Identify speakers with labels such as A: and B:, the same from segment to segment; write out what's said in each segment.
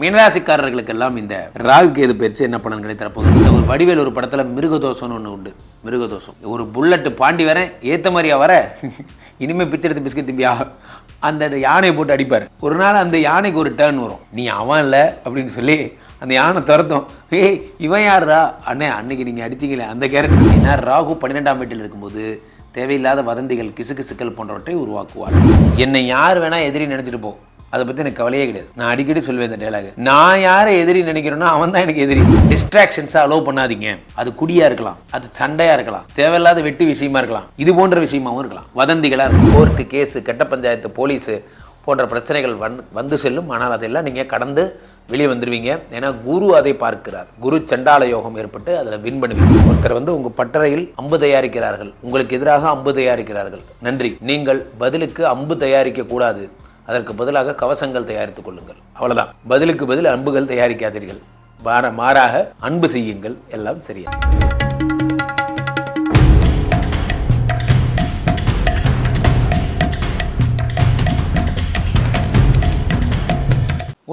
A: மீனராசிக்காரர்களுக்கெல்லாம் இந்த ராகு கேது பயிற்சி என்ன பலன்களை தரப்போகுது இந்த ஒரு வடிவேல் ஒரு படத்தில் மிருகதோஷம்னு ஒன்று உண்டு மிருகதோஷம் ஒரு புல்லட்டு பாண்டி வர ஏற்ற மாதிரியா வர இனிமேல் பிச்செடுத்து பிஸ்கட் திம்பியா அந்த யானையை போட்டு அடிப்பார் ஒரு நாள் அந்த யானைக்கு ஒரு டேர்ன் வரும் நீ அவன் இல்லை அப்படின்னு சொல்லி அந்த யானை துரத்தும் ஏய் இவன் யாரா அண்ணே அன்னைக்கு நீங்கள் அடிச்சிங்களே அந்த கேரக்டர் ஏன்னா ராகு பன்னிரெண்டாம் வீட்டில் இருக்கும்போது தேவையில்லாத வதந்திகள் கிசுகிசுக்கள் போன்றவற்றை உருவாக்குவார் என்னை யார் வேணால் எதிரி நினச்சிட்டு போ அதை பற்றி எனக்கு கவலையே கிடையாது நான் அடிக்கடி சொல்வேன் இந்த டைலாக் நான் யாரை எதிரி நினைக்கிறேன்னா அவன் தான் எனக்கு எதிரி டிஸ்ட்ராக்ஷன்ஸாக அலோவ் பண்ணாதீங்க அது குடியாக இருக்கலாம் அது சண்டையாக இருக்கலாம் தேவையில்லாத வெட்டு விஷயமா இருக்கலாம் இது போன்ற விஷயமாகவும் இருக்கலாம் வதந்திகளாக இருக்கும் கோர்ட்டு கேஸு கட்ட பஞ்சாயத்து போலீஸு போன்ற பிரச்சனைகள் வந் வந்து செல்லும் ஆனால் அதையெல்லாம் நீங்கள் கடந்து வெளியே வந்துடுவீங்க ஏன்னா குரு அதை பார்க்கிறார் குரு சண்டால யோகம் ஏற்பட்டு அதில் வின் பண்ணுவீங்க ஒருத்தர் வந்து உங்கள் பட்டறையில் அம்பு தயாரிக்கிறார்கள் உங்களுக்கு எதிராக அம்பு தயாரிக்கிறார்கள் நன்றி நீங்கள் பதிலுக்கு அம்பு தயாரிக்க கூடாது அதற்கு பதிலாக கவசங்கள் தயாரித்துக் கொள்ளுங்கள் அவ்வளவுதான் பதிலுக்கு பதில் அன்புகள் தயாரிக்காதீர்கள் மாற மாறாக அன்பு செய்யுங்கள் எல்லாம் சரியா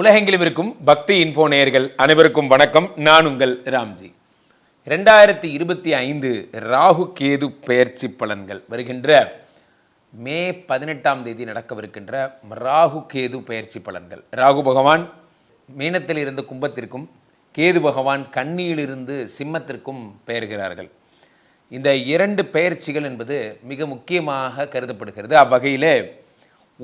A: உலகெங்கிலும் இருக்கும் பக்தி இன்போ நேயர்கள் அனைவருக்கும் வணக்கம் நான் உங்கள் ராம்ஜி ரெண்டாயிரத்தி இருபத்தி ஐந்து ராகு கேது பெயர்ச்சி பலன்கள் வருகின்ற மே பதினெட்டாம் தேதி நடக்கவிருக்கின்ற ராகு கேது பயிற்சி பலன்கள் ராகு பகவான் மீனத்தில் இருந்து கும்பத்திற்கும் கேது பகவான் கண்ணியிலிருந்து சிம்மத்திற்கும் பெயர்கிறார்கள் இந்த இரண்டு பெயர்ச்சிகள் என்பது மிக முக்கியமாக கருதப்படுகிறது அவ்வகையில்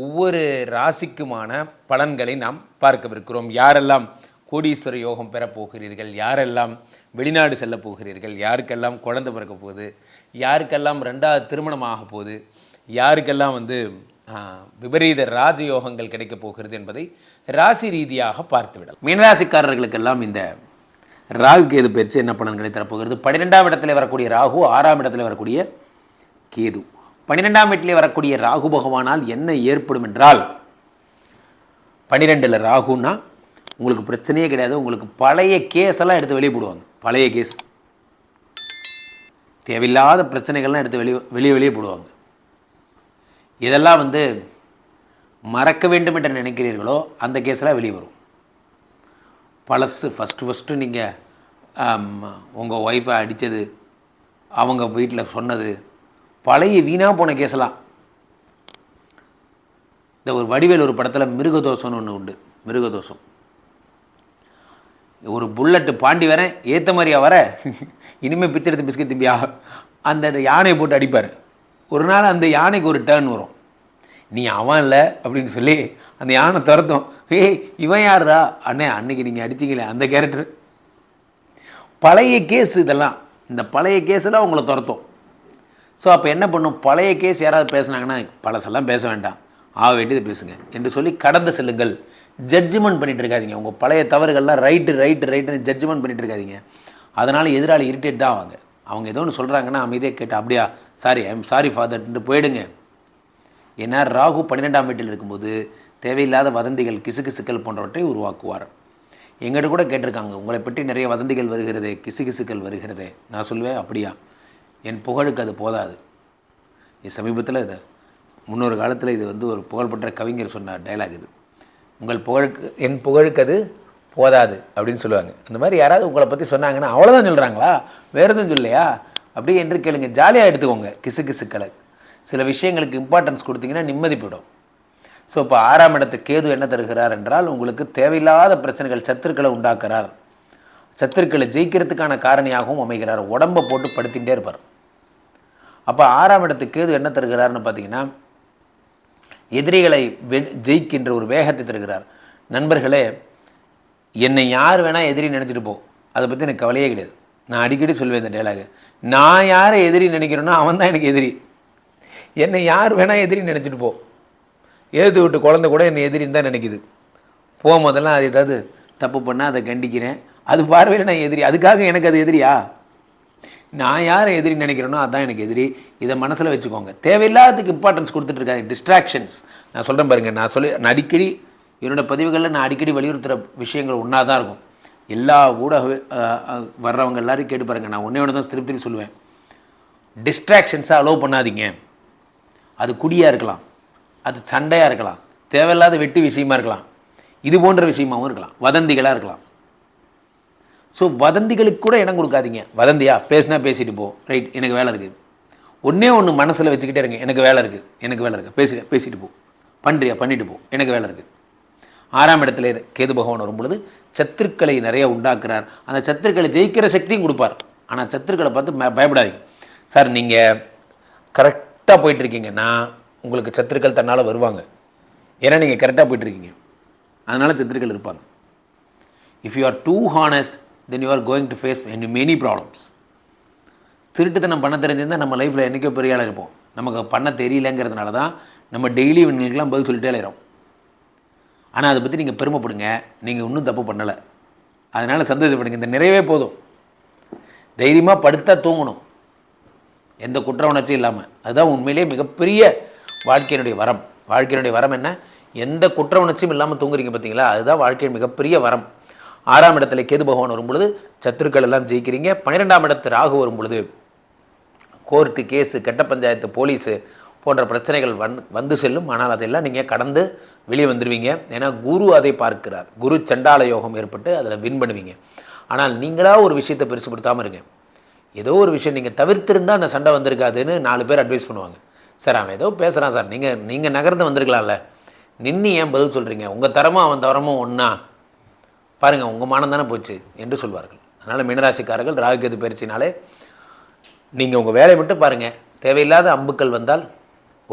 A: ஒவ்வொரு ராசிக்குமான பலன்களை நாம் பார்க்கவிருக்கிறோம் யாரெல்லாம் கோடீஸ்வர யோகம் பெறப்போகிறீர்கள் யாரெல்லாம் வெளிநாடு செல்லப் போகிறீர்கள் யாருக்கெல்லாம் குழந்தை பிறக்க போகுது யாருக்கெல்லாம் ரெண்டாவது திருமணமாக போகுது யாருக்கெல்லாம் வந்து விபரீத ராஜயோகங்கள் கிடைக்கப் போகிறது என்பதை ராசி ரீதியாக பார்த்துவிடலாம் மீனராசிக்காரர்களுக்கெல்லாம் இந்த ராகு கேது பயிற்சி என்ன பலன்களை தரப்போகிறது பன்னிரெண்டாம் இடத்துல வரக்கூடிய ராகு ஆறாம் இடத்துல வரக்கூடிய கேது பன்னிரெண்டாம் வீட்டிலே வரக்கூடிய ராகு பகவானால் என்ன ஏற்படும் என்றால் பன்னிரெண்டில் ராகுன்னா உங்களுக்கு பிரச்சனையே கிடையாது உங்களுக்கு பழைய கேஸ் எல்லாம் எடுத்து வெளியே போடுவாங்க பழைய கேஸ் தேவையில்லாத பிரச்சனைகள்லாம் எடுத்து வெளியே வெளியே வெளியே போடுவாங்க இதெல்லாம் வந்து மறக்க வேண்டும் என்று நினைக்கிறீர்களோ அந்த கேஸ்லாம் வெளியே வரும் பழசு ஃபஸ்ட்டு ஃபஸ்ட்டு நீங்கள் உங்கள் ஒய்ஃபை அடித்தது அவங்க வீட்டில் சொன்னது பழைய வீணாக போன கேஸ்லாம் இந்த ஒரு வடிவேல் ஒரு படத்தில் மிருகதோஷம்னு ஒன்று உண்டு மிருகதோஷம் ஒரு புல்லட்டு பாண்டி வரேன் ஏற்ற மாதிரியா வர இனிமேல் பிச்சை எடுத்து பிஸ்கட் திம்பியா அந்த யானையை போட்டு அடிப்பார் ஒரு நாள் அந்த யானைக்கு ஒரு டேர்ன் வரும் நீ அவன் இல்லை அப்படின்னு சொல்லி அந்த யானை துரத்தும் ஏய் இவன் யார்ரா அண்ணே அன்னைக்கு நீங்கள் அடிச்சிங்களே அந்த கேரக்டர் பழைய கேஸ் இதெல்லாம் இந்த பழைய கேஸில் உங்களை துரத்தும் ஸோ அப்போ என்ன பண்ணும் பழைய கேஸ் யாராவது பேசுனாங்கன்னா பழசெல்லாம் பேச வேண்டாம் ஆக வேண்டியது பேசுங்க என்று சொல்லி கடந்து செல்லுங்கள் ஜட்ஜ்மெண்ட் பண்ணிட்டு இருக்காதிங்க உங்கள் பழைய தவறுகள்லாம் ரைட்டு ரைட்டு ரைட்டுன்னு ஜட்ஜ்மெண்ட் பண்ணிட்டு இருக்காதிங்க அதனால் எதிராளி இரிட்டேட் தான் ஆவாங்க அவங்க ஏதோ ஒன்று சொல்கிறாங்கன்னா அமைதியாக கேட்டு அப்படியா சாரி ஐம் சாரி ஃபாதர்ன்ட்டு போயிடுங்க ஏன்னா ராகு பன்னிரெண்டாம் வீட்டில் இருக்கும்போது தேவையில்லாத வதந்திகள் கிசுகிசுக்கள் போன்றவற்றை உருவாக்குவார் எங்கிட்ட கூட கேட்டிருக்காங்க உங்களை பற்றி நிறைய வதந்திகள் வருகிறது கிசுகிசுக்கள் வருகிறது நான் சொல்லுவேன் அப்படியா என் புகழுக்கு அது போதாது சமீபத்தில் இது முன்னொரு காலத்தில் இது வந்து ஒரு புகழ்பெற்ற கவிஞர் சொன்ன டைலாக் இது உங்கள் புகழுக்கு என் புகழுக்கு அது போதாது அப்படின்னு சொல்லுவாங்க அந்த மாதிரி யாராவது உங்களை பற்றி சொன்னாங்கன்னா அவ்வளோதான் சொல்கிறாங்களா வேறு எதுவும் சொல்லையா அப்படியே என்று கேளுங்க ஜாலியாக எடுத்துக்கோங்க கிசு கிசுக்களை சில விஷயங்களுக்கு இம்பார்ட்டன்ஸ் கொடுத்தீங்கன்னா நிம்மதி போயிடும் ஸோ இப்போ ஆறாம் இடத்து கேது என்ன தருகிறார் என்றால் உங்களுக்கு தேவையில்லாத பிரச்சனைகள் சத்துருக்களை உண்டாக்குறார் சத்துருக்களை ஜெயிக்கிறதுக்கான காரணியாகவும் அமைகிறார் உடம்பை போட்டு படுத்திகிட்டே இருப்பார் அப்போ ஆறாம் இடத்து கேது என்ன தருகிறார்னு பார்த்தீங்கன்னா எதிரிகளை வெ ஜெயிக்கின்ற ஒரு வேகத்தை தருகிறார் நண்பர்களே என்னை யார் வேணால் எதிரி நினச்சிட்டு போ அதை பற்றி எனக்கு கவலையே கிடையாது நான் அடிக்கடி சொல்வேன் இந்த டேலாகு நான் யாரை எதிரி நினைக்கிறேனோ அவன் தான் எனக்கு எதிரி என்னை யார் வேணால் எதிரி நினச்சிட்டு போ எழுத்து விட்டு குழந்த கூட என்னை எதிரின்னு தான் நினைக்கிது போகும்போதெல்லாம் அது ஏதாவது தப்பு பண்ணால் அதை கண்டிக்கிறேன் அது பார்வையில் நான் எதிரி அதுக்காக எனக்கு அது எதிரியா நான் யாரை எதிரி நினைக்கிறேனோ அதான் எனக்கு எதிரி இதை மனசில் வச்சுக்கோங்க தேவையில்லாததுக்கு இம்பார்ட்டன்ஸ் கொடுத்துட்ருக்காங்க டிஸ்ட்ராக்ஷன்ஸ் நான் சொல்கிறேன் பாருங்கள் நான் சொல்லி நான் அடிக்கடி என்னோடய பதிவுகளில் நான் அடிக்கடி வலியுறுத்துகிற விஷயங்கள் ஒன்றா தான் இருக்கும் எல்லா ஊடக வர்றவங்க எல்லாரும் கேட்டு பாருங்கள் நான் ஒன்றே ஒன்று தான் திருப்தி சொல்லுவேன் டிஸ்ட்ராக்ஷன்ஸாக அலோவ் பண்ணாதீங்க அது குடியாக இருக்கலாம் அது சண்டையாக இருக்கலாம் தேவையில்லாத வெட்டி விஷயமா இருக்கலாம் இது போன்ற விஷயமாகவும் இருக்கலாம் வதந்திகளாக இருக்கலாம் ஸோ வதந்திகளுக்கு கூட இடம் கொடுக்காதீங்க வதந்தியா பேசினா பேசிட்டு போ ரைட் எனக்கு வேலை இருக்குது ஒன்றே ஒன்று மனசில் வச்சுக்கிட்டே இருங்க எனக்கு வேலை இருக்குது எனக்கு வேலை இருக்குது பேசு பேசிட்டு போ பண்ணுறியா பண்ணிட்டு போ எனக்கு வேலை இருக்குது ஆறாம் இடத்துல கேது பகவான் வரும்பொழுது சத்துருக்களை நிறைய உண்டாக்குறார் அந்த சத்துருக்களை ஜெயிக்கிற சக்தியும் கொடுப்பார் ஆனால் சத்துருக்களை பார்த்து பயப்படாதீங்க சார் நீங்கள் கரெக்டாக போயிட்டுருக்கீங்கன்னா உங்களுக்கு சத்துருக்கள் தன்னால் வருவாங்க ஏன்னா நீங்கள் கரெக்டாக போயிட்டுருக்கீங்க அதனால் சத்துருக்கள் இருப்பாங்க if you are too honest then you are going to face any many problems திருட்டுத்தனம் பண்ண தெரிஞ்சிருந்தால் நம்ம லைஃப்பில் என்றைக்கோ பெரிய ஆளாக இருப்போம் நமக்கு பண்ண தெரியலங்கிறதுனால தான் நம்ம டெய்லி இவங்களுக்குலாம் பதில் சொல்லிட்டே இருக்கிறோம் ஆனால் அதை பற்றி நீங்கள் பெருமைப்படுங்க நீங்கள் இன்னும் தப்பு பண்ணலை அதனால் சந்தோஷப்படுங்க இந்த நிறைவே போதும் தைரியமாக படுத்தா தூங்கணும் எந்த குற்ற உணர்ச்சியும் இல்லாமல் அதுதான் உண்மையிலேயே மிகப்பெரிய வாழ்க்கையினுடைய வரம் வாழ்க்கையினுடைய வரம் என்ன எந்த குற்ற உணர்ச்சியும் இல்லாமல் தூங்குறீங்க பார்த்தீங்களா அதுதான் வாழ்க்கையின் மிகப்பெரிய வரம் ஆறாம் இடத்துல கேது பகவான் வரும்பொழுது சத்துருக்கள் எல்லாம் ஜெயிக்கிறீங்க பன்னிரெண்டாம் இடத்து ராகு வரும்பொழுது கோர்ட்டு கேஸு கெட்ட பஞ்சாயத்து போலீஸு போன்ற பிரச்சனைகள் வந் வந்து செல்லும் ஆனால் அதெல்லாம் நீங்கள் கடந்து வெளியே வந்துடுவீங்க ஏன்னா குரு அதை பார்க்கிறார் குரு சண்டால யோகம் ஏற்பட்டு அதில் வின் பண்ணுவீங்க ஆனால் நீங்களாக ஒரு விஷயத்தை படுத்தாமல் இருங்க ஏதோ ஒரு விஷயம் நீங்கள் தவிர்த்திருந்தால் அந்த சண்டை வந்திருக்காதுன்னு நாலு பேர் அட்வைஸ் பண்ணுவாங்க சார் அவன் ஏதோ பேசுகிறான் சார் நீங்கள் நீங்கள் நகர்ந்து வந்திருக்கலாம்ல நின்று ஏன் பதில் சொல்கிறீங்க உங்கள் தரமும் அவன் தரமும் ஒன்றா பாருங்கள் உங்கள் மானம் தானே போச்சு என்று சொல்வார்கள் அதனால் மீனராசிக்காரர்கள் ராகுகேது பயிற்சினாலே நீங்கள் உங்கள் வேலையை மட்டும் பாருங்கள் தேவையில்லாத அம்புக்கள் வந்தால்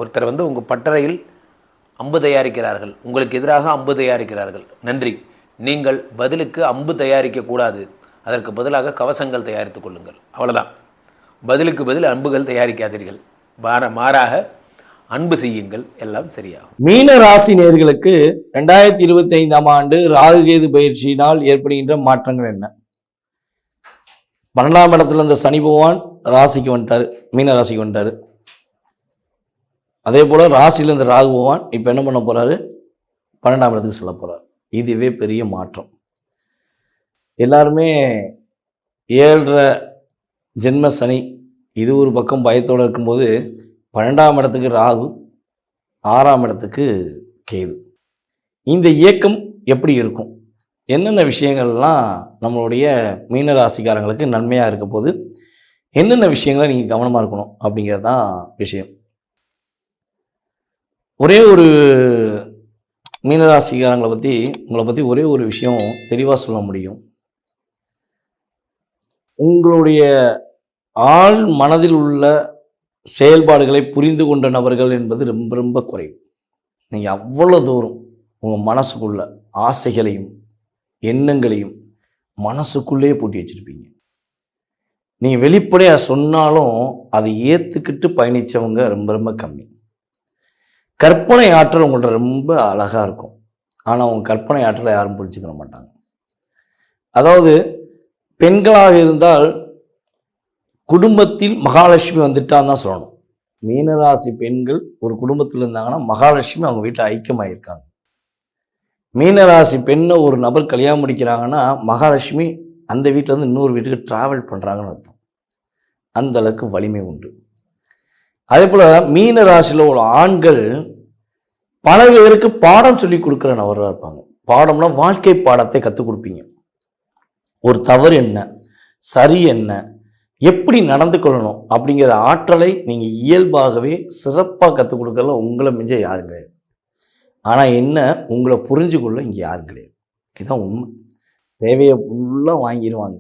A: ஒருத்தர் வந்து உங்கள் பட்டறையில் அம்பு தயாரிக்கிறார்கள் உங்களுக்கு எதிராக அம்பு தயாரிக்கிறார்கள் நன்றி நீங்கள் பதிலுக்கு அம்பு தயாரிக்கக்கூடாது அதற்கு பதிலாக கவசங்கள் தயாரித்து கொள்ளுங்கள் அவ்வளோதான் பதிலுக்கு பதில் அம்புகள் தயாரிக்காதீர்கள் மாற மாறாக அன்பு செய்யுங்கள் எல்லாம் சரியாகும் மீன ராசி நேர்களுக்கு ரெண்டாயிரத்தி இருபத்தி ஐந்தாம் ஆண்டு ராகுகேது பயிற்சியினால் ஏற்படுகின்ற மாற்றங்கள் என்ன பன்னெண்டாம் இடத்துல இருந்த சனி பகவான் ராசிக்கு வந்துட்டார் மீன ராசிக்கு வந்துட்டார் அதே போல் இந்த ராகு பகவான் இப்போ என்ன பண்ண போகிறாரு பன்னெண்டாம் இடத்துக்கு செல்ல போகிறார் இதுவே பெரிய மாற்றம் எல்லாருமே ஏழரை ஜென்ம சனி இது ஒரு பக்கம் பயத்தோடு இருக்கும்போது பன்னெண்டாம் இடத்துக்கு ராகு ஆறாம் இடத்துக்கு கேது இந்த இயக்கம் எப்படி இருக்கும் என்னென்ன விஷயங்கள்லாம் நம்மளுடைய மீன ராசிக்காரங்களுக்கு நன்மையாக இருக்க போது என்னென்ன விஷயங்களை நீங்கள் கவனமாக இருக்கணும் அப்படிங்கிறது தான் விஷயம் ஒரே ஒரு மீனராசிக்காரங்களை பற்றி உங்களை பற்றி ஒரே ஒரு விஷயம் தெளிவாக சொல்ல முடியும் உங்களுடைய ஆள் மனதில் உள்ள செயல்பாடுகளை புரிந்து கொண்ட நபர்கள் என்பது ரொம்ப ரொம்ப குறைவு நீங்கள் அவ்வளோ தூரம் உங்கள் மனசுக்குள்ள ஆசைகளையும் எண்ணங்களையும் மனசுக்குள்ளேயே பூட்டி வச்சுருப்பீங்க நீங்கள் வெளிப்படையாக சொன்னாலும் அதை ஏற்றுக்கிட்டு பயணித்தவங்க ரொம்ப ரொம்ப கம்மி கற்பனை ஆற்றல் உங்கள்கிட்ட ரொம்ப அழகாக இருக்கும் ஆனால் அவங்க கற்பனை ஆற்றலை யாரும் புரிஞ்சுக்கிற மாட்டாங்க அதாவது பெண்களாக இருந்தால் குடும்பத்தில் மகாலட்சுமி வந்துட்டான்னு தான் சொல்லணும் மீனராசி பெண்கள் ஒரு குடும்பத்தில் இருந்தாங்கன்னா மகாலட்சுமி அவங்க வீட்டில் ஐக்கியமாயிருக்காங்க மீனராசி பெண்ணை ஒரு நபர் கல்யாணம் முடிக்கிறாங்கன்னா மகாலட்சுமி அந்த வீட்டிலேருந்து இன்னொரு வீட்டுக்கு ட்ராவல் பண்ணுறாங்கன்னு அர்த்தம் அந்தளவுக்கு வலிமை உண்டு அதே போல் மீன ராசியில் உள்ள ஆண்கள் பல பேருக்கு பாடம் சொல்லி கொடுக்குற நபராக இருப்பாங்க பாடம்னா வாழ்க்கை பாடத்தை கற்றுக் கொடுப்பீங்க ஒரு தவறு என்ன சரி என்ன எப்படி நடந்து கொள்ளணும் அப்படிங்கிற ஆற்றலை நீங்கள் இயல்பாகவே சிறப்பாக கற்றுக் கொடுக்கறதுல உங்களை மிஞ்ச யாரும் கிடையாது ஆனால் என்ன உங்களை புரிஞ்சு கொள்ள இங்கே யாரும் கிடையாது இதுதான் உண்மை தேவையை ஃபுல்லாக வாங்கிடுவாங்க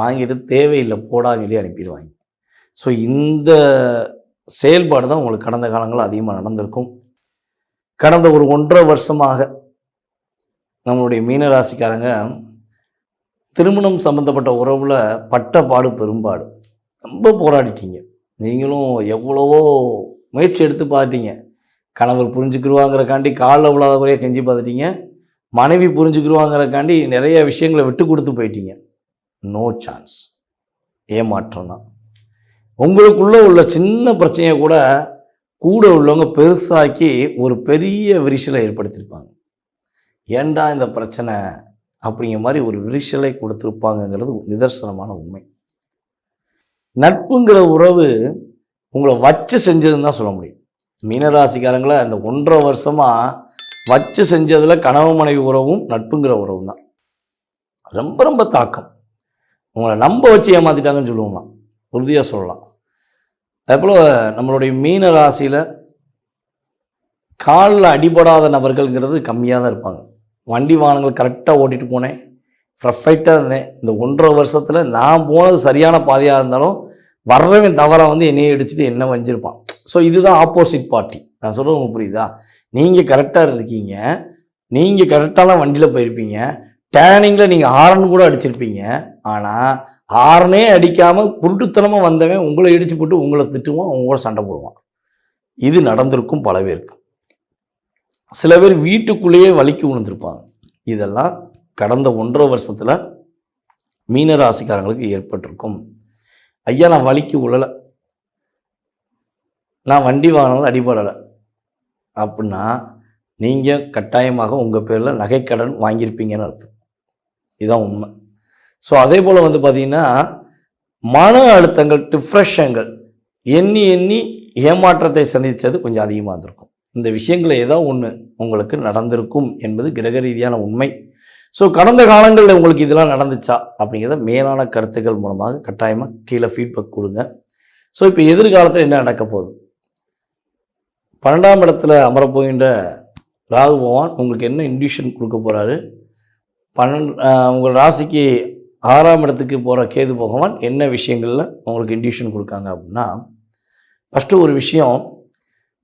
A: வாங்கிட்டு தேவையில்லை போடான்னு சொல்லி அனுப்பிடுவாங்க ஸோ இந்த செயல்பாடு தான் உங்களுக்கு கடந்த காலங்கள் அதிகமாக நடந்திருக்கும் கடந்த ஒரு ஒன்றரை வருஷமாக நம்மளுடைய மீனராசிக்காரங்க திருமணம் சம்மந்தப்பட்ட உறவில் பட்ட பாடு பெரும்பாடு ரொம்ப போராடிட்டீங்க நீங்களும் எவ்வளவோ முயற்சி எடுத்து பார்த்துட்டீங்க கணவர் புரிஞ்சுக்கிடுவாங்கிறக்காண்டி காலில் உள்ளாத குறையாக கெஞ்சி பார்த்துட்டீங்க மனைவி புரிஞ்சுக்கிடுவாங்கிறக்காண்டி நிறைய விஷயங்களை விட்டு கொடுத்து போயிட்டீங்க நோ சான்ஸ் ஏமாற்றம் தான் உங்களுக்குள்ளே உள்ள சின்ன பிரச்சனையை கூட கூட உள்ளவங்க பெருசாக்கி ஒரு பெரிய விரிசலை ஏற்படுத்தியிருப்பாங்க ஏண்டா இந்த பிரச்சனை அப்படிங்கிற மாதிரி ஒரு விரிசலை கொடுத்துருப்பாங்கங்கிறது நிதர்சனமான உண்மை நட்புங்கிற உறவு உங்களை வச்சு செஞ்சதுன்னு தான் சொல்ல முடியும் மீனராசிக்காரங்களை அந்த ஒன்றரை வருஷமாக வச்சு செஞ்சதில் கணவு மனைவி உறவும் நட்புங்கிற உறவும் தான் ரொம்ப ரொம்ப தாக்கம் உங்களை நம்ப வச்சு ஏமாத்திட்டாங்கன்னு சொல்லுவோம்மா உறுதியாக சொல்லலாம் அதேபோல் நம்மளுடைய மீன ராசியில் காலில் அடிபடாத நபர்கள்ங்கிறது கம்மியாக தான் இருப்பாங்க வண்டி வாகனங்கள் கரெக்டாக ஓட்டிகிட்டு போனேன் பர்ஃபெக்டாக இருந்தேன் இந்த ஒன்றரை வருஷத்தில் நான் போனது சரியான பாதையாக இருந்தாலும் வர்றவன் தவறாக வந்து என்னையை அடிச்சுட்டு என்ன வஞ்சிருப்பான் ஸோ இதுதான் ஆப்போசிட் பார்ட்டி நான் சொல்கிறது உங்களுக்கு புரியுதா நீங்கள் கரெக்டாக இருந்திருக்கீங்க நீங்கள் கரெக்டாக தான் வண்டியில் போயிருப்பீங்க டேனிங்கில் நீங்கள் ஹாரன் கூட அடிச்சிருப்பீங்க ஆனால் ஆறனே அடிக்காமல் குருட்டுத்தனமாக வந்தவன் உங்களை இடிச்சு போட்டு உங்களை திட்டுவான் உங்களை சண்டை போடுவான் இது நடந்திருக்கும் பல பேருக்கு சில பேர் வீட்டுக்குள்ளேயே வலிக்கு உணர்ந்திருப்பாங்க இதெல்லாம் கடந்த ஒன்றரை வருஷத்தில் மீன ராசிக்காரங்களுக்கு ஏற்பட்டிருக்கும் ஐயா நான் வலிக்கு உழலை நான் வண்டி வாங்கினாலும் அடிபடலை அப்படின்னா நீங்கள் கட்டாயமாக உங்கள் பேரில் நகைக்கடன் வாங்கியிருப்பீங்கன்னு அர்த்தம் இதுதான் உண்மை ஸோ அதே போல் வந்து பார்த்திங்கன்னா மன அழுத்தங்கள் டிப்ரெஷன்கள் எண்ணி எண்ணி ஏமாற்றத்தை சந்தித்தது கொஞ்சம் அதிகமாக இருந்திருக்கும் இந்த விஷயங்கள் ஏதோ ஒன்று உங்களுக்கு நடந்திருக்கும் என்பது கிரக ரீதியான உண்மை ஸோ கடந்த காலங்களில் உங்களுக்கு இதெல்லாம் நடந்துச்சா அப்படிங்கிறத மேலான கருத்துக்கள் மூலமாக கட்டாயமாக கீழே ஃபீட்பேக் கொடுங்க ஸோ இப்போ எதிர்காலத்தில் என்ன நடக்க போகுது பன்னெண்டாம் இடத்துல அமரப்போகின்ற ராகு பகவான் உங்களுக்கு என்ன இண்டியூஷன் கொடுக்க போகிறாரு பன்னெண்டு உங்கள் ராசிக்கு ஆறாம் இடத்துக்கு போகிற கேது பகவான் என்ன விஷயங்களில் உங்களுக்கு இண்டியூஷன் கொடுக்காங்க அப்படின்னா ஃபஸ்ட்டு ஒரு விஷயம்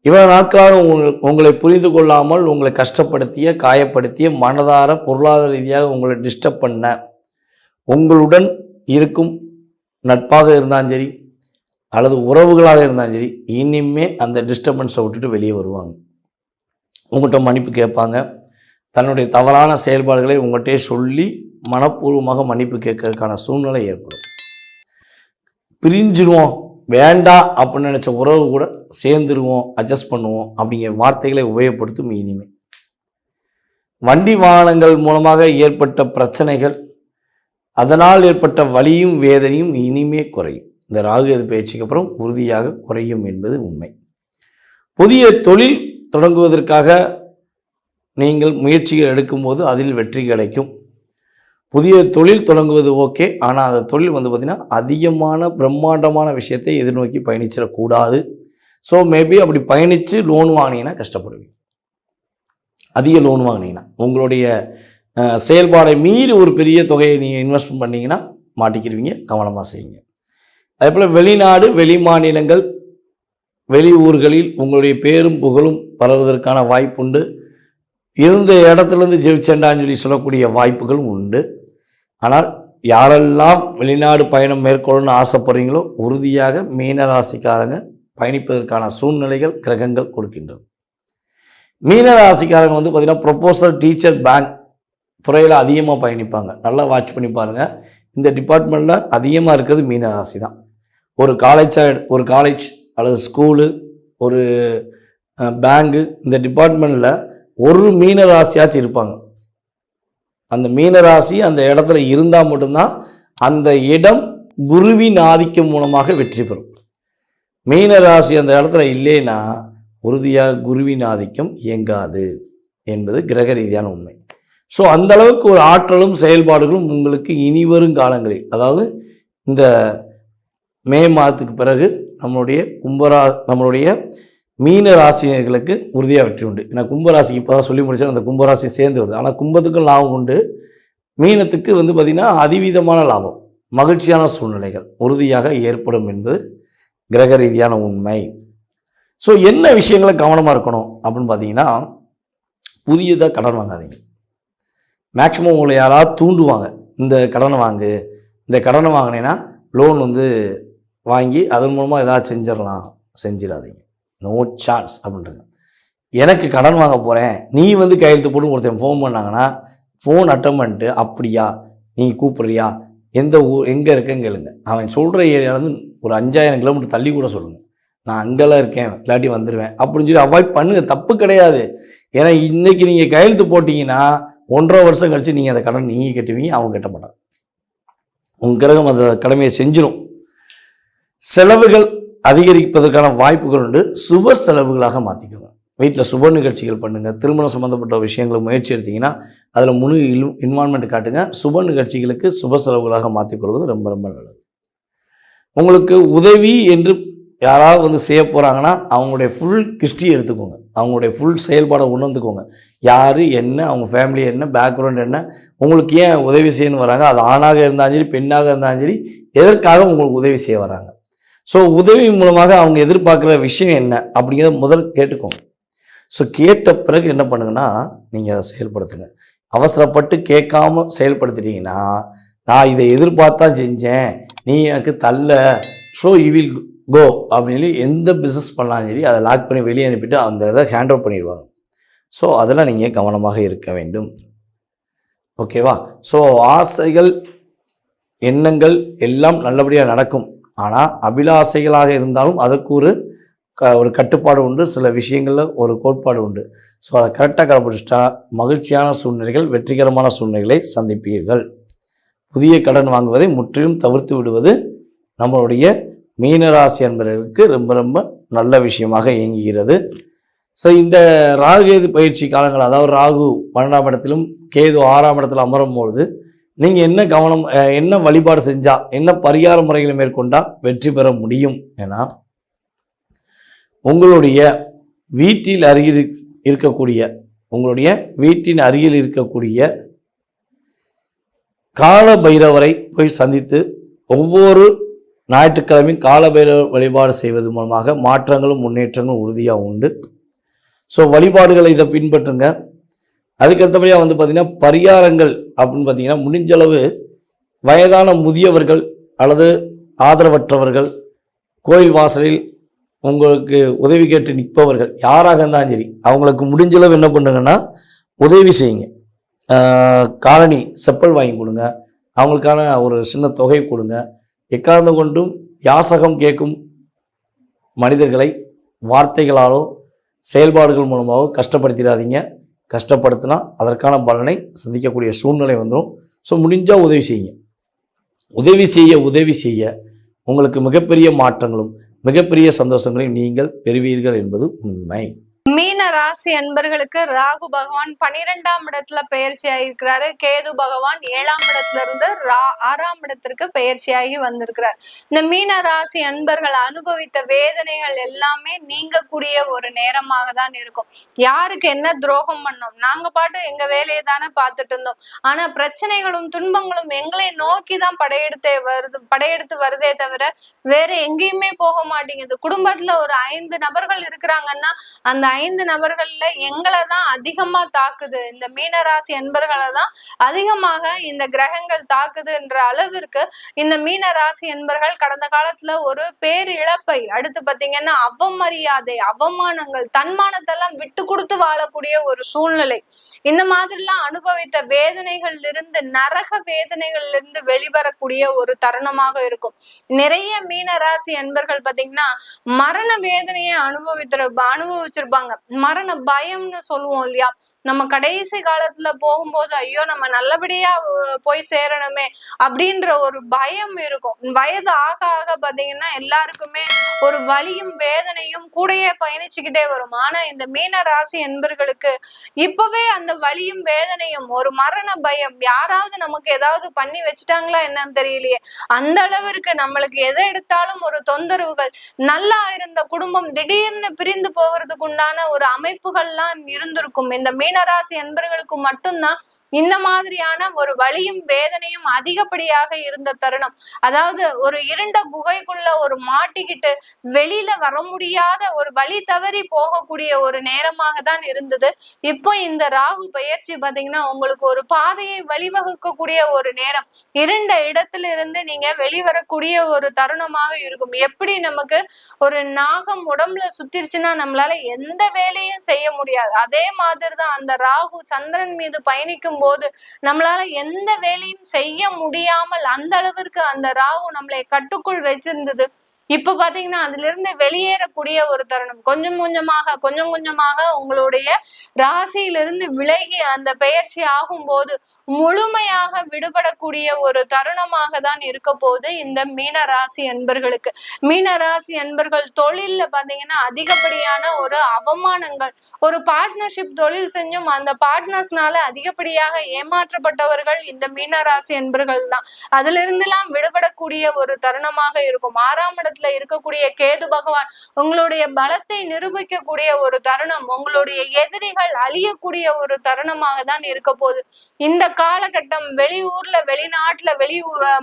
A: இவ்வளோ நாட்களாக உங்கள் உங்களை புரிந்து கொள்ளாமல் உங்களை கஷ்டப்படுத்திய காயப்படுத்திய மனதார பொருளாதார ரீதியாக உங்களை டிஸ்டர்ப் பண்ண உங்களுடன் இருக்கும் நட்பாக இருந்தாலும் சரி அல்லது உறவுகளாக இருந்தாலும் சரி இனிமே அந்த டிஸ்டர்பன்ஸை விட்டுட்டு வெளியே வருவாங்க உங்கள்கிட்ட மன்னிப்பு கேட்பாங்க தன்னுடைய தவறான செயல்பாடுகளை உங்கள்கிட்டே சொல்லி மனப்பூர்வமாக மன்னிப்பு கேட்கறதுக்கான சூழ்நிலை ஏற்படும் பிரிஞ்சிடுவோம் வேண்டாம் அப்படின்னு நினச்ச உறவு கூட சேர்ந்துருவோம் அட்ஜஸ்ட் பண்ணுவோம் அப்படிங்கிற வார்த்தைகளை உபயோகப்படுத்தும் இனிமே வண்டி வாகனங்கள் மூலமாக ஏற்பட்ட பிரச்சனைகள் அதனால் ஏற்பட்ட வலியும் வேதனையும் இனிமே குறையும் இந்த ராகு எது பயிற்சிக்கு அப்புறம் உறுதியாக குறையும் என்பது உண்மை புதிய தொழில் தொடங்குவதற்காக நீங்கள் முயற்சிகள் எடுக்கும்போது அதில் வெற்றி கிடைக்கும் புதிய தொழில் தொடங்குவது ஓகே ஆனால் அந்த தொழில் வந்து பார்த்திங்கன்னா அதிகமான பிரம்மாண்டமான விஷயத்தை எதிர்நோக்கி பயணிச்சிடக்கூடாது ஸோ மேபி அப்படி பயணித்து லோன் வாங்கினீங்கன்னா கஷ்டப்படுவீங்க அதிக லோன் வாங்கினீங்கன்னா உங்களுடைய செயல்பாடை மீறி ஒரு பெரிய தொகையை நீங்கள் இன்வெஸ்ட்மெண்ட் பண்ணிங்கன்னா மாட்டிக்கிடுவீங்க கவனமாக செய்யுங்க அதே போல் வெளிநாடு வெளி மாநிலங்கள் வெளி ஊர்களில் உங்களுடைய பேரும் புகழும் பரவுவதற்கான வாய்ப்புண்டு இருந்த இடத்துலேருந்து ஜெயிச்சண்டான்னு சொல்லி சொல்லக்கூடிய வாய்ப்புகளும் உண்டு ஆனால் யாரெல்லாம் வெளிநாடு பயணம் மேற்கொள்ளணும்னு ஆசைப்படுறீங்களோ உறுதியாக மீனராசிக்காரங்க பயணிப்பதற்கான சூழ்நிலைகள் கிரகங்கள் கொடுக்கின்றது மீனராசிக்காரங்க வந்து பார்த்திங்கன்னா ப்ரொப்போசல் டீச்சர் பேங்க் துறையில் அதிகமாக பயணிப்பாங்க நல்லா வாட்ச் பண்ணி பாருங்கள் இந்த டிபார்ட்மெண்ட்டில் அதிகமாக இருக்கிறது மீனராசி தான் ஒரு காலேஜ் ஒரு காலேஜ் அல்லது ஸ்கூலு ஒரு பேங்கு இந்த டிபார்ட்மெண்ட்டில் ஒரு மீன ராசியாச்சும் இருப்பாங்க அந்த மீன ராசி அந்த இடத்துல இருந்தால் மட்டும்தான் அந்த இடம் குருவின் ஆதிக்கம் மூலமாக வெற்றி பெறும் மீன ராசி அந்த இடத்துல இல்லைன்னா உறுதியாக குருவின் ஆதிக்கம் இயங்காது என்பது கிரக ரீதியான உண்மை ஸோ அந்த அளவுக்கு ஒரு ஆற்றலும் செயல்பாடுகளும் உங்களுக்கு இனி வரும் காலங்களில் அதாவது இந்த மே மாதத்துக்கு பிறகு நம்மளுடைய கும்பரா நம்மளுடைய மீன ராசிகளுக்கு உறுதியாக வெற்றி உண்டு ஏன்னா கும்பராசிக்கு இப்போ தான் சொல்லி முடிச்சால் அந்த கும்பராசி சேர்ந்து வருது ஆனால் கும்பத்துக்கும் லாபம் உண்டு மீனத்துக்கு வந்து பார்த்திங்கன்னா அதிவிதமான லாபம் மகிழ்ச்சியான சூழ்நிலைகள் உறுதியாக ஏற்படும் என்பது கிரக ரீதியான உண்மை ஸோ என்ன விஷயங்களை கவனமாக இருக்கணும் அப்படின்னு பார்த்தீங்கன்னா புதியதாக கடன் வாங்காதீங்க மேக்ஸிமம் உங்களை யாராவது தூண்டுவாங்க இந்த கடனை வாங்கு இந்த கடனை வாங்கினேன்னா லோன் வந்து வாங்கி அதன் மூலமாக எதாவது செஞ்சிடலாம் செஞ்சிடாதீங்க நோ சான்ஸ் அப்படின்றது எனக்கு கடன் வாங்க போகிறேன் நீ வந்து கையெழுத்து போட்டு ஒருத்தன் ஃபோன் பண்ணாங்கன்னா ஃபோன் அட்டம் பண்ணிட்டு அப்படியா நீ கூப்பிட்றியா எந்த ஊர் எங்கே இருக்கேன்னு கேளுங்க அவன் சொல்கிற ஏரியாவிலேருந்து ஒரு அஞ்சாயிரம் கிலோமீட்டர் தள்ளி கூட சொல்லுங்கள் நான் அங்கெல்லாம் இருக்கேன் இல்லாட்டி வந்துடுவேன் அப்படின்னு சொல்லி அவாய்ட் பண்ணுங்கள் தப்பு கிடையாது ஏன்னா இன்றைக்கி நீங்கள் கையெழுத்து போட்டிங்கன்னா ஒன்றரை வருஷம் கழித்து நீங்கள் அந்த கடன் நீங்கள் கட்டுவீங்க அவங்க கட்ட மாட்டாங்க உங்கள் கிரகம் அந்த கடமையை செஞ்சிடும் செலவுகள் அதிகரிப்பதற்கான வாய்ப்புகள் உண்டு சுப செலவுகளாக மாற்றிக்கோங்க வீட்டில் சுப நிகழ்ச்சிகள் பண்ணுங்கள் திருமணம் சம்மந்தப்பட்ட விஷயங்களை முயற்சி எடுத்திங்கன்னா அதில் முழு இல் இன்வால்மெண்ட் காட்டுங்க சுப நிகழ்ச்சிகளுக்கு சுப செலவுகளாக மாற்றிக்கொள்வது ரொம்ப ரொம்ப நல்லது உங்களுக்கு உதவி என்று யாராவது வந்து செய்ய போகிறாங்கன்னா அவங்களுடைய ஃபுல் கிஸ்டி எடுத்துக்கோங்க அவங்களுடைய ஃபுல் செயல்பாடை உணர்ந்துக்கோங்க யார் என்ன அவங்க ஃபேமிலி என்ன பேக்ரவுண்ட் என்ன உங்களுக்கு ஏன் உதவி செய்யணும்னு வராங்க அது ஆணாக இருந்தாலும் சரி பெண்ணாக இருந்தாலும் சரி எதற்காக உங்களுக்கு உதவி செய்ய வராங்க ஸோ உதவி மூலமாக அவங்க எதிர்பார்க்குற விஷயம் என்ன அப்படிங்கிறத முதல் கேட்டுக்கோங்க ஸோ கேட்ட பிறகு என்ன பண்ணுங்கன்னா நீங்கள் அதை செயல்படுத்துங்க அவசரப்பட்டு கேட்காம செயல்படுத்துட்டீங்கன்னா நான் இதை எதிர்பார்த்தா செஞ்சேன் நீ எனக்கு தள்ள ஸோ யூ வில் கோ அப்படின்னு எந்த பிஸ்னஸ் பண்ணாலும் சரி அதை லாக் பண்ணி வெளியே அனுப்பிட்டு அந்த இதை ஹேண்ட் பண்ணிடுவாங்க ஸோ அதெல்லாம் நீங்கள் கவனமாக இருக்க வேண்டும் ஓகேவா ஸோ ஆசைகள் எண்ணங்கள் எல்லாம் நல்லபடியாக நடக்கும் ஆனால் அபிலாசைகளாக இருந்தாலும் அதற்கு ஒரு க ஒரு கட்டுப்பாடு உண்டு சில விஷயங்களில் ஒரு கோட்பாடு உண்டு ஸோ அதை கரெக்டாக கடைப்பிடிச்சிட்டா மகிழ்ச்சியான சூழ்நிலைகள் வெற்றிகரமான சூழ்நிலைகளை சந்திப்பீர்கள் புதிய கடன் வாங்குவதை முற்றிலும் தவிர்த்து விடுவது நம்மளுடைய மீனராசி என்பதற்கு ரொம்ப ரொம்ப நல்ல விஷயமாக இயங்குகிறது ஸோ இந்த ராகு கேது பயிற்சி காலங்கள் அதாவது ராகு பன்னெண்டாம் இடத்திலும் கேது ஆறாம் இடத்தில் அமரும் பொழுது நீங்கள் என்ன கவனம் என்ன வழிபாடு செஞ்சால் என்ன பரிகார முறைகளை மேற்கொண்டால் வெற்றி பெற முடியும் ஏன்னா உங்களுடைய வீட்டில் அருகில் இருக்கக்கூடிய உங்களுடைய வீட்டின் அருகில் இருக்கக்கூடிய கால பைரவரை போய் சந்தித்து ஒவ்வொரு ஞாயிற்றுக்கிழமையும் கால பைரவ வழிபாடு செய்வது மூலமாக மாற்றங்களும் முன்னேற்றங்களும் உறுதியாக உண்டு ஸோ வழிபாடுகளை இதை பின்பற்றுங்க அதுக்கடுத்தபடியாக வந்து பார்த்திங்கன்னா பரிகாரங்கள் அப்படின்னு பார்த்திங்கன்னா முடிஞ்சளவு வயதான முதியவர்கள் அல்லது ஆதரவற்றவர்கள் கோயில் வாசலில் உங்களுக்கு உதவி கேட்டு நிற்பவர்கள் யாராக இருந்தாலும் சரி அவங்களுக்கு முடிஞ்சளவு என்ன பண்ணுங்கன்னா உதவி செய்யுங்க காலனி செப்பல் வாங்கி கொடுங்க அவங்களுக்கான ஒரு சின்ன தொகை கொடுங்க எக்காரணம் கொண்டும் யாசகம் கேட்கும் மனிதர்களை வார்த்தைகளாலோ செயல்பாடுகள் மூலமாகவோ கஷ்டப்படுத்திடாதீங்க கஷ்டப்படுத்தினா அதற்கான பலனை சந்திக்கக்கூடிய சூழ்நிலை வந்துடும் ஸோ முடிஞ்சால் உதவி செய்யுங்க உதவி செய்ய உதவி செய்ய உங்களுக்கு மிகப்பெரிய மாற்றங்களும் மிகப்பெரிய சந்தோஷங்களையும் நீங்கள் பெறுவீர்கள் என்பது உண்மை
B: மீன ராசி அன்பர்களுக்கு ராகு பகவான் பனிரெண்டாம் இடத்துல பயிற்சி ஆகியிருக்கிறாரு கேது பகவான் ஏழாம் இடத்துல இருந்து ரா ஆறாம் இடத்திற்கு பயிற்சியாகி வந்திருக்கிறார் இந்த மீன ராசி அன்பர்கள் அனுபவித்த வேதனைகள் எல்லாமே நீங்கக்கூடிய ஒரு நேரமாக தான் இருக்கும் யாருக்கு என்ன துரோகம் பண்ணோம் நாங்க பாட்டு எங்க வேலையை தானே பார்த்துட்டு இருந்தோம் ஆனா பிரச்சனைகளும் துன்பங்களும் எங்களை நோக்கி தான் படையெடுத்தே வருது படையெடுத்து வருதே தவிர வேற எங்கேயுமே போக மாட்டேங்குது குடும்பத்துல ஒரு ஐந்து நபர்கள் இருக்கிறாங்கன்னா அந்த ஐந்து நபர்கள்ல எங்களை தான் அதிகமா தாக்குது இந்த மீனராசி என்பர்களை தான் அதிகமாக இந்த கிரகங்கள் தாக்குதுன்ற அளவிற்கு இந்த மீனராசி என்பர்கள் கடந்த காலத்துல ஒரு பேரிழப்பை அடுத்து பாத்தீங்கன்னா அவமரியாதை அவமானங்கள் தன்மானத்தெல்லாம் விட்டு கொடுத்து வாழக்கூடிய ஒரு சூழ்நிலை இந்த மாதிரிலாம் அனுபவித்த வேதனைகள்ல இருந்து நரக வேதனைகள்ல இருந்து வெளிவரக்கூடிய ஒரு தருணமாக இருக்கும் நிறைய மீனராசி என்பர்கள் பாத்தீங்கன்னா மரண வேதனையை அனுபவித்திருப்பா அனுபவிச்சிருப்பாங்க இருப்பாங்க மரண பயம்னு சொல்லுவோம் இல்லையா நம்ம கடைசி காலத்துல போகும்போது ஐயோ நம்ம நல்லபடியா போய் சேரணுமே அப்படின்ற ஒரு பயம் இருக்கும் வயது ஆக ஆக பாத்தீங்கன்னா எல்லாருக்குமே ஒரு வழியும் வேதனையும் கூடையே பயணிச்சுக்கிட்டே வரும் ஆனா இந்த மீன ராசி என்பர்களுக்கு இப்பவே அந்த வழியும் வேதனையும் ஒரு மரண பயம் யாராவது நமக்கு ஏதாவது பண்ணி வச்சுட்டாங்களா என்னன்னு தெரியலையே அந்த அளவிற்கு நம்மளுக்கு எதை எடுத்தாலும் ஒரு தொந்தரவுகள் நல்லா இருந்த குடும்பம் திடீர்னு பிரிந்து போகிறதுக்கு மாதிரியான ஒரு அமைப்புகள்லாம் இருந்திருக்கும் இந்த மீனராசி என்பர்களுக்கு மட்டும்தான் இந்த மாதிரியான ஒரு வழியும் வேதனையும் அதிகப்படியாக இருந்த தருணம் அதாவது ஒரு இருண்ட குகைக்குள்ள ஒரு மாட்டிக்கிட்டு வெளியில வர முடியாத ஒரு வழி தவறி போகக்கூடிய ஒரு நேரமாக தான் இருந்தது இப்போ இந்த ராகு பயிற்சி பாத்தீங்கன்னா உங்களுக்கு ஒரு பாதையை வழிவகுக்கக்கூடிய ஒரு நேரம் இருண்ட இடத்துல இருந்து நீங்க வெளிவரக்கூடிய ஒரு தருணமாக இருக்கும் எப்படி நமக்கு ஒரு நாகம் உடம்புல சுத்திருச்சுன்னா நம்மளால எந்த வேலையும் செய்ய முடியாது அதே மாதிரிதான் அந்த ராகு சந்திரன் மீது பயணிக்கும் போது நம்மளால எந்த வேலையும் செய்ய முடியாமல் அந்த அளவிற்கு அந்த ராகு நம்மளை கட்டுக்குள் வச்சிருந்தது இப்ப பாத்தீங்கன்னா அதுல இருந்து வெளியேறக்கூடிய ஒரு தருணம் கொஞ்சம் கொஞ்சமாக கொஞ்சம் கொஞ்சமாக உங்களுடைய ராசியிலிருந்து விலகி அந்த பெயர்ச்சி ஆகும் போது முழுமையாக விடுபடக்கூடிய ஒரு தருணமாக தான் இருக்க போது இந்த மீனராசி அன்பர்களுக்கு மீனராசி அன்பர்கள் தொழில்ல பாத்தீங்கன்னா அதிகப்படியான ஒரு அவமானங்கள் ஒரு பார்ட்னர்ஷிப் தொழில் செஞ்சும் அந்த பார்ட்னர்ஸ்னால அதிகப்படியாக ஏமாற்றப்பட்டவர்கள் இந்த மீனராசி அன்பர்கள் தான் அதுல இருந்தெல்லாம் விடுபடக்கூடிய ஒரு தருணமாக இருக்கும் ஆறாம் இடத்துல இருக்கக்கூடிய கேது பகவான் உங்களுடைய பலத்தை நிரூபிக்கக்கூடிய ஒரு தருணம் உங்களுடைய எதிரிகள் அழியக்கூடிய ஒரு தருணமாக தான் இருக்க போகுது இந்த காலகட்டம் வெளியூர்ல வெளிநாட்டுல வெளி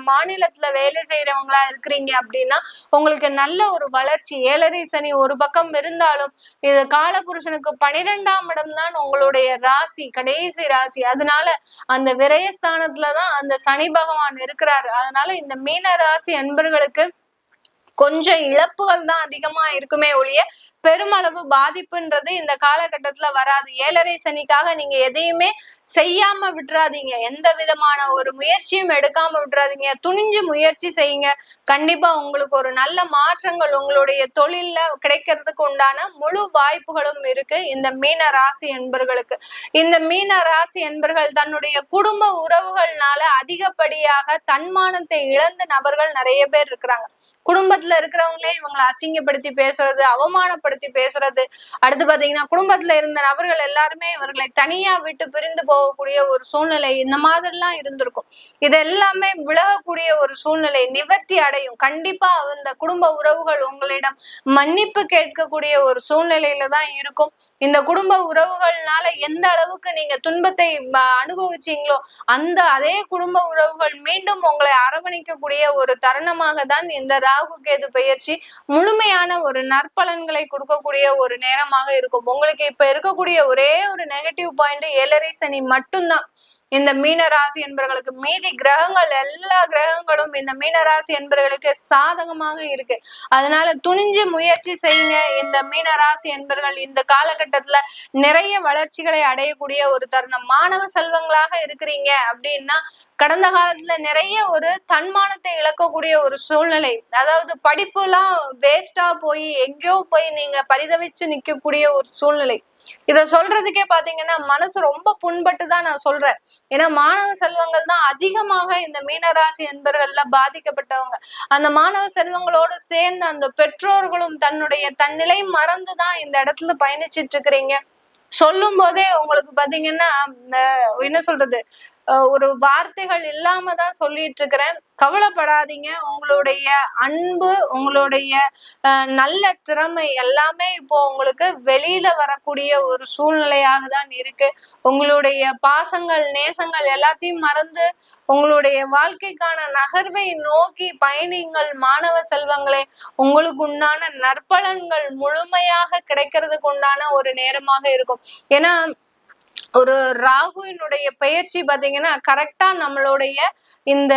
B: மாநிலத்துல வேலை செய்யறவங்களா இருக்கிறீங்க அப்படின்னா உங்களுக்கு நல்ல ஒரு வளர்ச்சி ஏழரை சனி ஒரு பக்கம் இருந்தாலும் இது காலபுருஷனுக்கு பனிரெண்டாம் இடம் தான் உங்களுடைய ராசி கடைசி ராசி அதனால அந்த விரயஸ்தானத்துலதான் அந்த சனி பகவான் இருக்கிறாரு அதனால இந்த மீன ராசி அன்பர்களுக்கு கொஞ்சம் இழப்புகள் தான் அதிகமா இருக்குமே ஒழிய பெருமளவு பாதிப்புன்றது இந்த காலகட்டத்துல வராது ஏழரை சனிக்காக நீங்க எதையுமே செய்யாம விட்டுறாதீங்க எந்த விதமான ஒரு முயற்சியும் எடுக்காம விட்டுறாதீங்க துணிஞ்சு முயற்சி செய்யுங்க கண்டிப்பா உங்களுக்கு ஒரு நல்ல மாற்றங்கள் உங்களுடைய தொழில்ல கிடைக்கிறதுக்கு உண்டான முழு வாய்ப்புகளும் இருக்கு இந்த மீன ராசி என்பர்களுக்கு இந்த மீன ராசி என்பர்கள் தன்னுடைய குடும்ப உறவுகள்னால அதிகப்படியாக தன்மானத்தை இழந்த நபர்கள் நிறைய பேர் இருக்கிறாங்க குடும்பத்துல இருக்கிறவங்களே இவங்களை அசிங்கப்படுத்தி பேசுறது அவமானப்படுத்தி பத்தி பேசுறது அடுத்து பாத்தீங்கன்னா குடும்பத்துல இருந்த நபர்கள் எல்லாருமே இவர்களை தனியா விட்டு பிரிந்து போகக்கூடிய ஒரு சூழ்நிலை இந்த மாதிரி எல்லாம் இருந்திருக்கும் இது எல்லாமே விலகக்கூடிய ஒரு சூழ்நிலை நிவர்த்தி அடையும் கண்டிப்பா அந்த குடும்ப உறவுகள் உங்களிடம் மன்னிப்பு கேட்கக்கூடிய ஒரு சூழ்நிலையில தான் இருக்கும் இந்த குடும்ப உறவுகள்னால எந்த அளவுக்கு நீங்க துன்பத்தை அனுபவிச்சீங்களோ அந்த அதே குடும்ப உறவுகள் மீண்டும் உங்களை அரவணைக்கக்கூடிய ஒரு தருணமாக தான் இந்த ராகு கேது பயிற்சி முழுமையான ஒரு நற்பலன்களை கொடுக்கக்கூடிய ஒரு நேரமாக இருக்கும் உங்களுக்கு இப்ப இருக்கக்கூடிய ஒரே ஒரு நெகட்டிவ் பாயிண்ட் ஏழரை சனி மட்டும்தான் இந்த மீனராசி என்பவர்களுக்கு மீதி கிரகங்கள் எல்லா கிரகங்களும் இந்த மீனராசி என்பவர்களுக்கு சாதகமாக இருக்கு அதனால துணிஞ்சு முயற்சி செய்யுங்க இந்த மீனராசி என்பவர்கள் இந்த காலகட்டத்துல நிறைய வளர்ச்சிகளை அடையக்கூடிய ஒரு தருணம் மாணவ செல்வங்களாக இருக்கிறீங்க அப்படின்னா கடந்த காலத்துல நிறைய ஒரு தன்மானத்தை இழக்கக்கூடிய ஒரு சூழ்நிலை அதாவது படிப்பு எல்லாம் வேஸ்டா போய் எங்கேயோ போய் நீங்க பரிதவிச்சு நிக்கக்கூடிய ஒரு சூழ்நிலை இத சொல்றதுக்கே பாத்தீங்கன்னா மனசு ரொம்ப புண்பட்டு தான் நான் சொல்றேன் ஏன்னா மாணவ செல்வங்கள் தான் அதிகமாக இந்த மீனராசி என்பர்கள்ல பாதிக்கப்பட்டவங்க அந்த மாணவ செல்வங்களோடு சேர்ந்து அந்த பெற்றோர்களும் தன்னுடைய தன்னிலை மறந்து தான் இந்த இடத்துல பயணிச்சிட்டு இருக்கிறீங்க சொல்லும் போதே உங்களுக்கு பாத்தீங்கன்னா என்ன சொல்றது ஒரு வார்த்தைகள் இல்லாம தான் சொல்லிட்டு இருக்கிறேன் கவலைப்படாதீங்க உங்களுடைய அன்பு உங்களுடைய நல்ல திறமை எல்லாமே இப்போ உங்களுக்கு வெளியில வரக்கூடிய ஒரு சூழ்நிலையாக தான் இருக்கு உங்களுடைய பாசங்கள் நேசங்கள் எல்லாத்தையும் மறந்து உங்களுடைய வாழ்க்கைக்கான நகர்வை நோக்கி பயணிங்கள் மாணவ செல்வங்களே உங்களுக்கு உண்டான நற்பலன்கள் முழுமையாக கிடைக்கிறதுக்கு உண்டான ஒரு நேரமாக இருக்கும் ஏன்னா ஒரு ராகுவினுடைய பயிற்சி பாத்தீங்கன்னா கரெக்டா நம்மளுடைய இந்த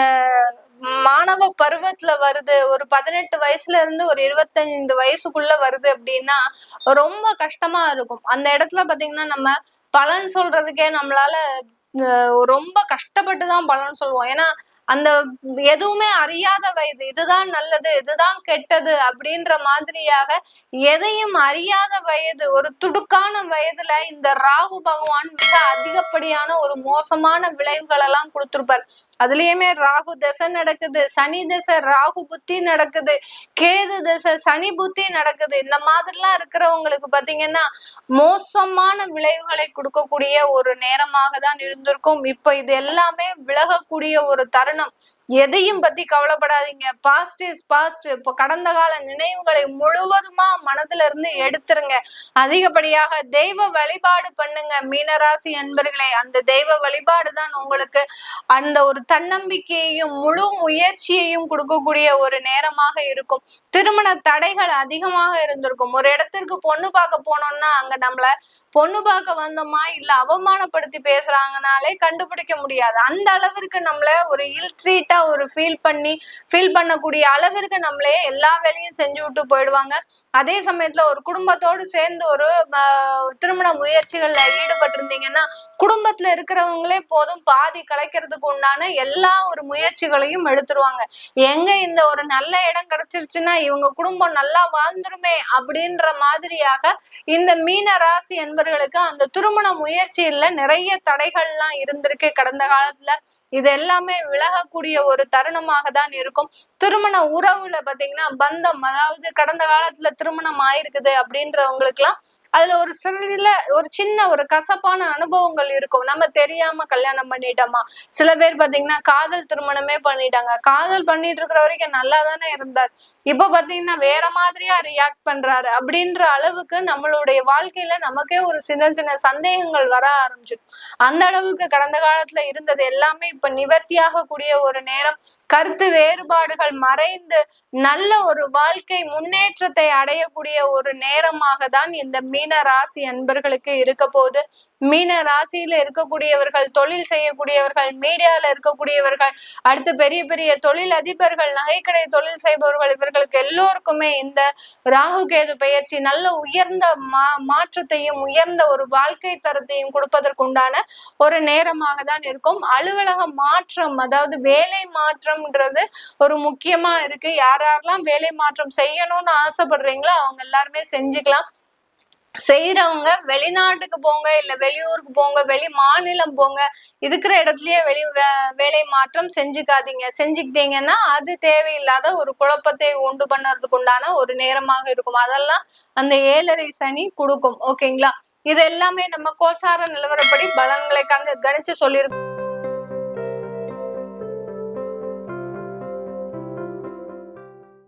B: மாணவ பருவத்துல வருது ஒரு பதினெட்டு வயசுல இருந்து ஒரு இருபத்தஞ்சு வயசுக்குள்ள வருது அப்படின்னா ரொம்ப கஷ்டமா இருக்கும் அந்த இடத்துல பாத்தீங்கன்னா நம்ம பலன் சொல்றதுக்கே நம்மளால ரொம்ப கஷ்டப்பட்டு தான் பலன் சொல்லுவோம் ஏன்னா அந்த எதுவுமே அறியாத வயது இதுதான் நல்லது இதுதான் கெட்டது அப்படின்ற மாதிரியாக எதையும் அறியாத வயது ஒரு துடுக்கான வயதுல இந்த ராகு பகவான் மிக அதிகப்படியான ஒரு மோசமான விளைவுகள் எல்லாம் கொடுத்துருப்பார் அதுலயுமே ராகு தசை நடக்குது சனி தசை ராகு புத்தி நடக்குது கேது தசை சனி புத்தி நடக்குது இந்த மாதிரிலாம் இருக்கிறவங்களுக்கு பாத்தீங்கன்னா மோசமான விளைவுகளை கொடுக்கக்கூடிய ஒரு நேரமாக தான் இருந்திருக்கும் இப்ப இது எல்லாமே விலகக்கூடிய ஒரு தருணம் காரணம் எதையும் பத்தி கவலைப்படாதீங்க பாஸ்ட் இஸ் பாஸ்ட் இப்போ கடந்த கால நினைவுகளை முழுவதுமா மனதுல இருந்து எடுத்துருங்க அதிகப்படியாக தெய்வ வழிபாடு பண்ணுங்க மீனராசி அன்பர்களே அந்த தெய்வ வழிபாடு தான் உங்களுக்கு அந்த ஒரு தன்னம்பிக்கையையும் முழு முயற்சியையும் கொடுக்கக்கூடிய ஒரு நேரமாக இருக்கும் திருமண தடைகள் அதிகமாக இருந்திருக்கும் ஒரு இடத்திற்கு பொண்ணு பார்க்க போனோம்னா அங்க நம்மள பொண்ணு பார்க்க வந்தோமா இல்ல அவமானப்படுத்தி பேசுறாங்கனாலே கண்டுபிடிக்க முடியாது அந்த அளவிற்கு நம்மள ஒரு இல்ட்ரீட்டா ஒரு ஃபீல் பண்ணி ஃபீல் பண்ணக்கூடிய அளவிற்கு நம்மளே எல்லா வேலையும் செஞ்சு விட்டு போயிடுவாங்க அதே சமயத்துல ஒரு குடும்பத்தோடு சேர்ந்து ஒரு திருமண முயற்சிகள்ல ஈடுபட்டிருந்தீங்கன்னா குடும்பத்துல இருக்கிறவங்களே போதும் பாதி கலைக்கிறதுக்கு உண்டான எல்லா ஒரு முயற்சிகளையும் எடுத்துருவாங்க எங்க இந்த ஒரு நல்ல இடம் கிடைச்சிருச்சுன்னா இவங்க குடும்பம் நல்லா வாழ்ந்துருமே அப்படின்ற மாதிரியாக இந்த மீன ராசி என்பர்களுக்கு அந்த திருமண முயற்சியில நிறைய தடைகள்லாம் இருந்திருக்கு கடந்த காலத்துல இது எல்லாமே விலகக்கூடிய ஒரு தருணமாக தான் இருக்கும் திருமண உறவுல பாத்தீங்கன்னா பந்தம் அதாவது கடந்த காலத்துல திருமணம் ஆயிருக்குது அப்படின்றவங்களுக்கு எல்லாம் அதுல ஒரு சில ஒரு சின்ன ஒரு கசப்பான அனுபவங்கள் இருக்கும் நம்ம தெரியாம கல்யாணம் பண்ணிட்டோமா சில பேர் பாத்தீங்கன்னா காதல் திருமணமே பண்ணிட்டாங்க காதல் பண்ணிட்டு இருக்கிற வரைக்கும் நல்லா தானே இருந்தார் இப்ப பாத்தீங்கன்னா வேற மாதிரியா ரியாக்ட் பண்றாரு அப்படின்ற அளவுக்கு நம்மளுடைய வாழ்க்கையில நமக்கே ஒரு சின்ன சின்ன சந்தேகங்கள் வர ஆரம்பிச்சிடும் அந்த அளவுக்கு கடந்த காலத்துல இருந்தது எல்லாமே இப்ப நிவர்த்தியாக கூடிய ஒரு நேரம் கருத்து வேறுபாடுகள் மறைந்து நல்ல ஒரு வாழ்க்கை முன்னேற்றத்தை அடையக்கூடிய ஒரு நேரமாக தான் இந்த மீன ராசி அன்பர்களுக்கு இருக்க போது மீன ராசியில இருக்கக்கூடியவர்கள் தொழில் செய்யக்கூடியவர்கள் மீடியால இருக்கக்கூடியவர்கள் அடுத்து பெரிய பெரிய தொழில் அதிபர்கள் நகைக்கடை தொழில் செய்பவர்கள் இவர்களுக்கு எல்லோருக்குமே இந்த ராகு கேது பயிற்சி நல்ல உயர்ந்த மா மாற்றத்தையும் உயர்ந்த ஒரு வாழ்க்கை தரத்தையும் கொடுப்பதற்கு உண்டான ஒரு நேரமாக தான் இருக்கும் அலுவலக மாற்றம் அதாவது வேலை மாற்றம்ன்றது ஒரு முக்கியமா இருக்கு யாரெல்லாம் வேலை மாற்றம் செய்யணும்னு ஆசைப்படுறீங்களோ அவங்க எல்லாருமே செஞ்சுக்கலாம் செய்யறவங்க வெளிநாட்டுக்கு போங்க இல்ல வெளியூருக்கு போங்க வெளி மாநிலம் போங்க இருக்கிற இடத்துலயே வெளி வேலை மாற்றம் செஞ்சுக்காதீங்க செஞ்சுக்கிட்டீங்கன்னா அது தேவையில்லாத ஒரு குழப்பத்தை உண்டு பண்ணுறதுக்கு உண்டான ஒரு நேரமாக இருக்கும் அதெல்லாம் அந்த ஏழரை சனி கொடுக்கும் ஓகேங்களா இது எல்லாமே நம்ம கோச்சார நிலவரப்படி பலன்களை கண்டு கணிச்சு சொல்லியிருக்கோம்